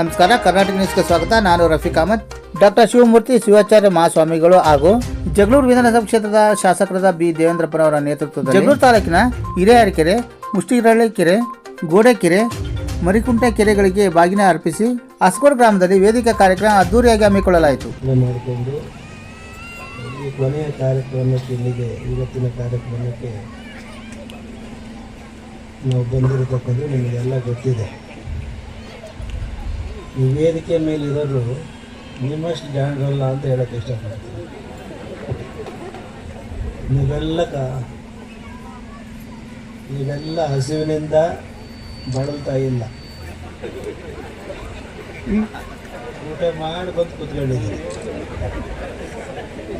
ನಮಸ್ಕಾರ, ಕರ್ನಾಟಕ ನ್ಯೂಸ್ಗೆ ಸ್ವಾಗತ. ನಾನು ರಫೀಕ್ ಅಹಮದ್. ಡಾಕ್ಟರ್ ಶಿವಮೂರ್ತಿ, ಶಿವಾಚಾರ್ಯ ಮಹಾಸ್ವಾಮಿಗಳು ಹಾಗೂ ಜಗಳೂರು ವಿಧಾನಸಭಾ ಕ್ಷೇತ್ರದ ಶಾಸಕರಾದ ಬಿ. ದೇವೇಂದ್ರಪ್ಪನವರ ನೇತೃತ್ವದಲ್ಲಿ ಜಗಳೂರು ತಾಲೂಕಿನ ಹಿರೇಹರಕೆರೆ ಮುಷ್ಟಿರಳ್ಳಿ ಕೆರೆ ಗೋಡೆಕೆರೆ ಮರಿಕುಂಟೆ ಕೆರೆಗಳಿಗೆ ಬಾಗಿನ ಅರ್ಪಿಸಿ ಅಸ್ಕೋರ್ ಗ್ರಾಮದಲ್ಲಿ ವೇದಿಕೆ ಕಾರ್ಯಕ್ರಮ ಅದ್ದೂರಿಯಾಗಿ ಹಮ್ಮಿಕೊಳ್ಳಲಾಯಿತು. ನಾವು ಬಂದಿರತಕ್ಕಂಥ ನಿಮಗೆಲ್ಲ ಗೊತ್ತಿದೆ. ಈ ವೇದಿಕೆ ಮೇಲೆ ಇರೋರು ನಿಮ್ಮಷ್ಟು ಜಾಣರಲ್ಲ ಅಂತ ಹೇಳಕ್ಕೆ ಇಷ್ಟಪಡ್ತೀನಿ. ನೀವೆಲ್ಲ ನೀವೆಲ್ಲ ಹಸಿವಿನಿಂದ ಬಳಲ್ತಾ ಇಲ್ಲ. ಊಟ ಮಾಡಿ ಬಂದು ಕೂತ್ಕೊಂಡಿದ್ದೀನಿ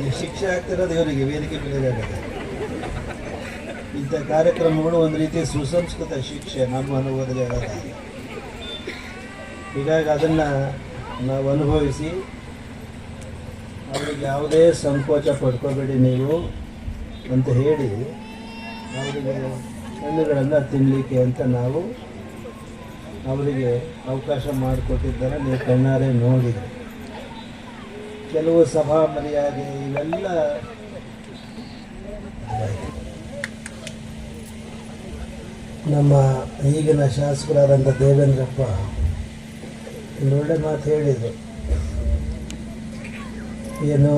ಈ ಶಿಕ್ಷೆ ಆಗ್ತಿರೋದು ಇವರಿಗೆ, ವೇದಿಕೆ ಬೆಳೆದಾಗುತ್ತೆ ಇಂಥ ಕಾರ್ಯಕ್ರಮಗಳು ಒಂದು ರೀತಿ ಸುಸಂಸ್ಕೃತ ಶಿಕ್ಷೆ ನಮ್ಮ ಅನುಭವದಲ್ಲಿ ಹೇಳೋದಾಗಿ ಹೀಗಾಗಿ ಅದನ್ನು ನಾವು ಅನುಭವಿಸಿ ಅವ್ರಿಗೆ ಯಾವುದೇ ಸಂಕೋಚ ಪಡ್ಕೋಬೇಡಿ ನೀವು ಅಂತ ಹೇಳಿ ಅವರಿಗೆ ಹಣ್ಣುಗಳನ್ನು ತಿನ್ನಲಿಕ್ಕೆ ಅಂತ ನಾವು ಅವರಿಗೆ ಅವಕಾಶ ಮಾಡಿಕೊಟ್ಟಿದ್ದಾರೆ. ನೀವು ಕಣ್ಣಾರೆ ನೋಡಿದೆ ಕೆಲವು ಸಭಾ ಮರ್ಯಾದೆ ಇವೆಲ್ಲ ನಮ್ಮ ಈಗಿನ ಶಾಸಕರಾದಂಥ ದೇವೇಂದ್ರಪ್ಪ ಒಳ್ಳೆ ಮಾತು ಹೇಳಿದರು. ಏನು,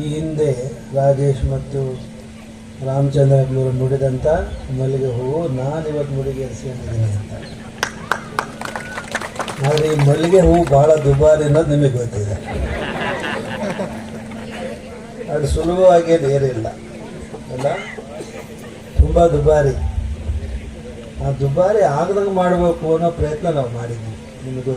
ಈ ಹಿಂದೆ ರಾಜೇಶ್ ಮತ್ತು ರಾಮಚಂದ್ರ ಅವರು ನುಡಿದಂಥ ಮಲ್ಲಿಗೆ ಹೂವು ನಾನು ಇವತ್ತು ಮುಡಿಗೇರಿಸ್ಕೊಂಡಿದ್ದೀನಿ ಅಂತ. ಆದರೆ ಈ ಮಲ್ಲಿಗೆ ಹೂವು ಭಾಳ ದುಬಾರಿ ಅನ್ನೋದು ನಿಮಗೆ ಗೊತ್ತಿದೆ. ಅದು ಸುಲಭವಾಗಿ ಏನು ಏನಿಲ್ಲ ಅಲ್ಲ? ತುಂಬ ದುಬಾರಿ. ಆ ದುಬಾರಿ ಆಗದಂಗೆ ಮಾಡಬೇಕು ಅನ್ನೋ ಪ್ರಯತ್ನ ನಾವು ಮಾಡಿದ್ವಿ. では